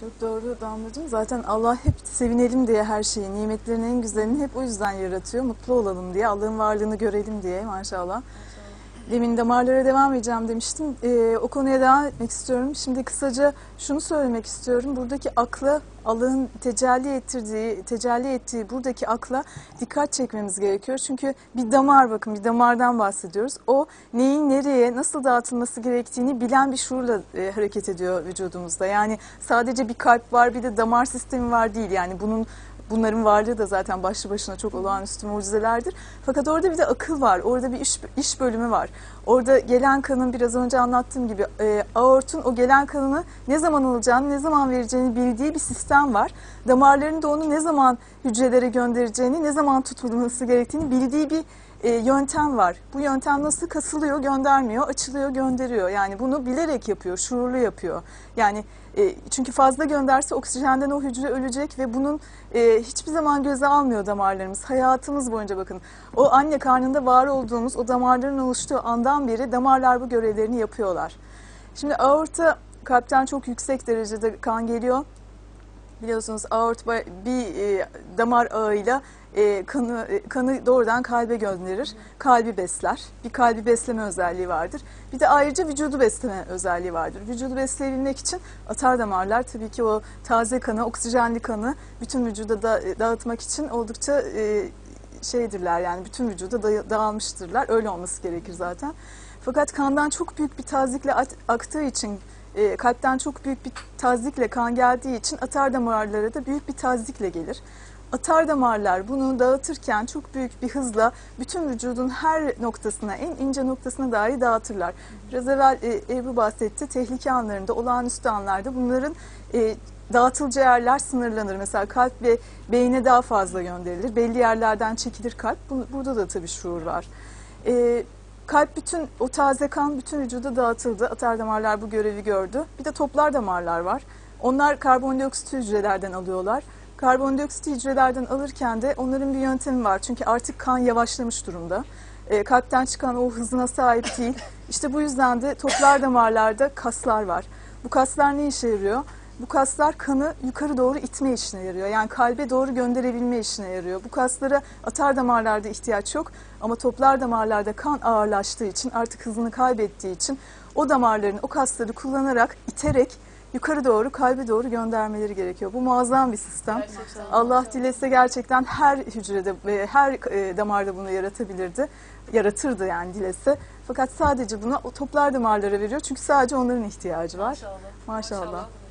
Çok doğru Damlacığım. Zaten Allah hep sevinelim diye her şeyi, nimetlerin en güzelini hep o yüzden yaratıyor. Mutlu olalım diye, Allah'ın varlığını görelim diye maşallah. Demin damarlara devam edeceğim demiştim. Ee, o konuya devam etmek istiyorum. Şimdi kısaca şunu söylemek istiyorum. Buradaki akla, Allah'ın tecelli ettirdiği, tecelli ettiği buradaki akla dikkat çekmemiz gerekiyor. Çünkü bir damar bakın, bir damardan bahsediyoruz. O neyin nereye, nasıl dağıtılması gerektiğini bilen bir şuurla e, hareket ediyor vücudumuzda. Yani sadece bir kalp var, bir de damar sistemi var değil. Yani bunun Bunların varlığı da zaten başlı başına çok olağanüstü mucizelerdir. Fakat orada bir de akıl var. Orada bir iş, iş bölümü var. Orada gelen kanın biraz önce anlattığım gibi e, aortun o gelen kanını ne zaman alacağını, ne zaman vereceğini bildiği bir sistem var. Damarların da onu ne zaman hücrelere göndereceğini, ne zaman tutulması gerektiğini bildiği bir e, yöntem var. Bu yöntem nasıl kasılıyor, göndermiyor, açılıyor, gönderiyor. Yani bunu bilerek yapıyor, şuurlu yapıyor. Yani e, çünkü fazla gönderse oksijenden o hücre ölecek ve bunun e, hiçbir zaman göze almıyor damarlarımız. Hayatımız boyunca bakın o anne karnında var olduğumuz o damarların oluştuğu andan beri damarlar bu görevlerini yapıyorlar. Şimdi aorta kalpten çok yüksek derecede kan geliyor. Biliyorsunuz aort bir e, damar ağıyla e, kanı e, kanı doğrudan kalbe gönderir. Kalbi besler. Bir kalbi besleme özelliği vardır. Bir de ayrıca vücudu besleme özelliği vardır. Vücudu besleyebilmek için atar damarlar tabii ki o taze kanı, oksijenli kanı bütün vücuda da, e, dağıtmak için oldukça e, şeydirler yani bütün vücuda da- dağılmıştırlar. Öyle olması gerekir zaten. Fakat kandan çok büyük bir tazikle at- aktığı için e, kalpten çok büyük bir tazikle kan geldiği için atar damarlara da büyük bir tazikle gelir. Atar damarlar bunu dağıtırken çok büyük bir hızla bütün vücudun her noktasına, en ince noktasına dahi dağıtırlar. Biraz evvel e, Ebru bahsetti, tehlike anlarında, olağanüstü anlarda bunların e, dağıtılacağı yerler sınırlanır. Mesela kalp ve beyne daha fazla gönderilir. Belli yerlerden çekilir kalp. Bu- Burada da tabii şuur var. E, Kalp bütün o taze kan bütün vücuda dağıtıldı. Atar damarlar bu görevi gördü. Bir de toplar damarlar var. Onlar karbondioksit hücrelerden alıyorlar. Karbondioksit hücrelerden alırken de onların bir yöntemi var. Çünkü artık kan yavaşlamış durumda. E, kalpten çıkan o hızına sahip değil. İşte bu yüzden de toplar damarlarda kaslar var. Bu kaslar ne işe yarıyor? Bu kaslar kanı yukarı doğru itme işine yarıyor. Yani kalbe doğru gönderebilme işine yarıyor. Bu kaslara atar damarlarda ihtiyaç yok ama toplar damarlarda kan ağırlaştığı için artık hızını kaybettiği için o damarların o kasları kullanarak iterek yukarı doğru kalbe doğru göndermeleri gerekiyor. Bu muazzam bir sistem. Allah dilese gerçekten her hücrede ve her e, damarda bunu yaratabilirdi. Yaratırdı yani dilese. Fakat sadece buna o toplar damarlara veriyor çünkü sadece onların ihtiyacı var. Maşallah. Maşallah. Maşallah.